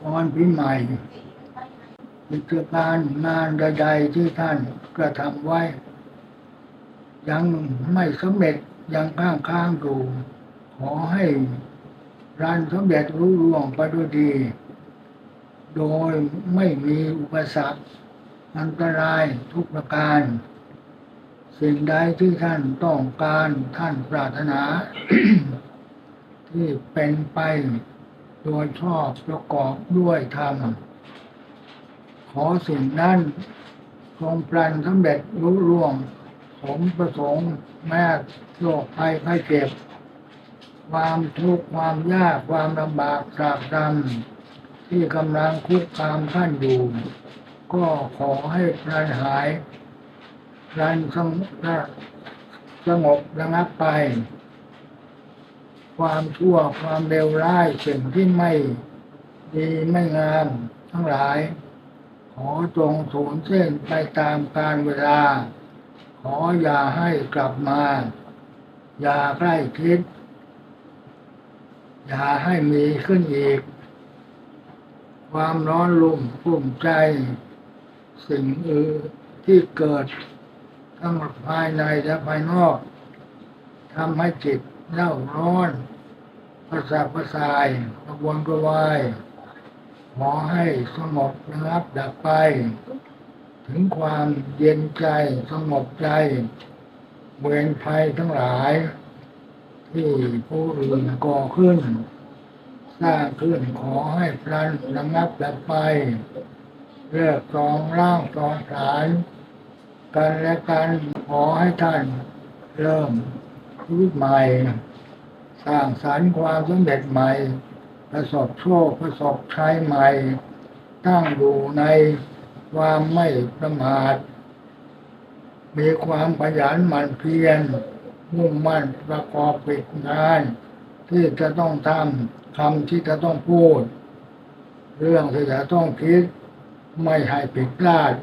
พรปีใหม่กิจการงานใดๆที่ท่านกระทำไว้ ยังไม่สำเร็จยังข้างค้างๆอยู่ขอให้รันสำเร็จรู้ร่วงไปด้วยดี โดยไม่มีอุปสรรคอันตรายทุกประการ สิ่งใดที่ท่านต้องการท่านปรารถนา ที่เป็นไป โดยชอบประกอบด้วยธรรม ขอสิ่งนั้นทรงปรันสำเร็จรู้ร่วงสมประสงค์แม้โรคภัยไข้เจ็บ ความทุกข์ความยากความลำบากตรากตรำที่กำลังคุกคามท่านอยู่ ก็ขอให้พรันหายพรันสงบสงบระงับไป ความชั่วความเลวร้ายสิ่งที่ไม่ดีไม่งามทั้งหลาย ขอจงสูญสิ้นไปตามกาลเวลา ขออย่าให้กลับมา อย่าใกล้คิด อย่าให้มีขึ้นอีก ความร้อนลุ่มปุ่มใจ สิ่งอื่นที่เกิดทั้งภายในและภายนอกทำให้จิต เล่าร้อนประสาทประสายกระวนกระวายขอให้สงบระงับดับไป ถึงความเย็นใจสงบใจเวรภัยทั้งหลาย ที่ผู้อื่นก่อขึ้น สร้างขึ้นขอให้พลันระงับดับไป เลิกกองร่างกองฐานกันและกันขอให้ท่านเริ่ม ชีวิตใหม่ สร้างสรรค์ความสำเร็จใหม่ ประสบโชคประสบชัยใหม่ ตั้งอยู่ในความไม่ประมาท มีความขยันหมั่นเพียรมุ่งมั่นประกอบกิจงาน ที่จะต้องทำคำที่จะต้องพูด เรื่องที่จะต้องคิด ไม่ให้ผิดพลาด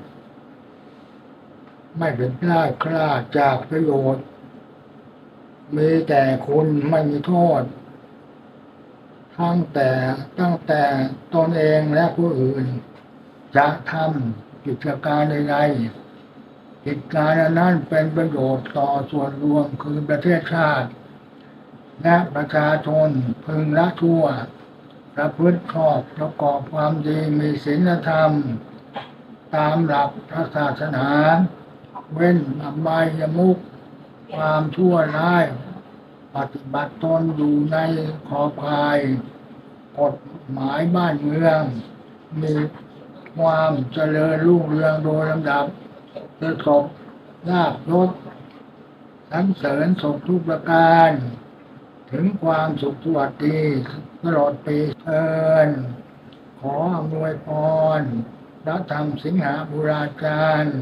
ไม่เป็นพลาดคลาดจากประโยชน์ มีแต่คุณไม่มีโทษ ทั้งแต่ตั้งแต่ตนเองและผู้อื่น จะทำกิจการใดๆกิจการนั้นเป็นประโยชน์ต่อส่วนรวมคือประเทศชาติ และประชาชนพึงละทั่ว ประพฤติชอบประกอบความดีมีศีลธรรม ตามหลักพระศาสนา เว้นอบายมุข ความชั่วร้าย ปฏิบัติตนอยู่ในขอบข่าย กฎหมายบ้านเมือง มีความเจริญรุ่งเรืองโดยลำดับประสบลาภยศสรรเสริญสุขทุกประการ ถึงความสุขสวัสดีตลอดปีเทินขออำนวยพรพระธรรมสิงหาบุราจารย์